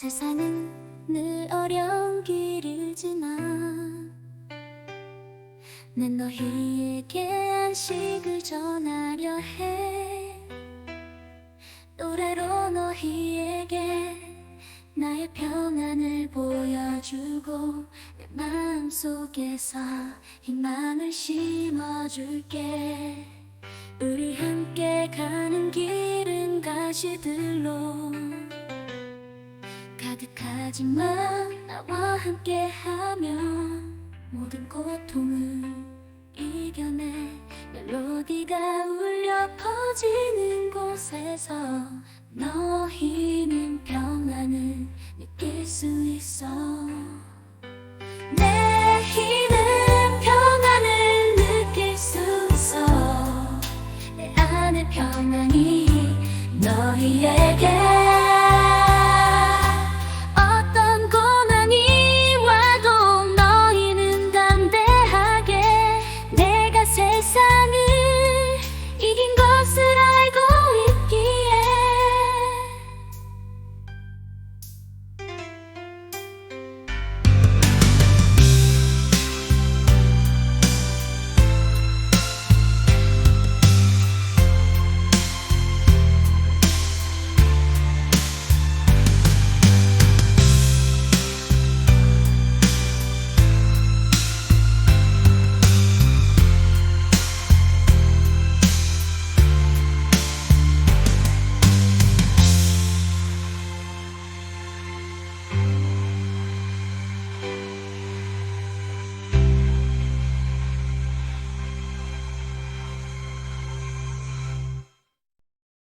세상은 늘 어려운 길을 지나 난 너희에게 안식을 전하려 해. 노래로 너희에게 나의 평안을 보여주고 내 마음속에서 희망을 심어줄게. 우리 함께 가는 길은 가시들로 하지만 나와 함께하면 모든 고통을 이겨내. 멜로디가 울려 퍼지는 곳에서 너희는 평안을 느낄 수 있어. 내 힘은 평안을 느낄 수 있어. 내 안의 평안이 너희에게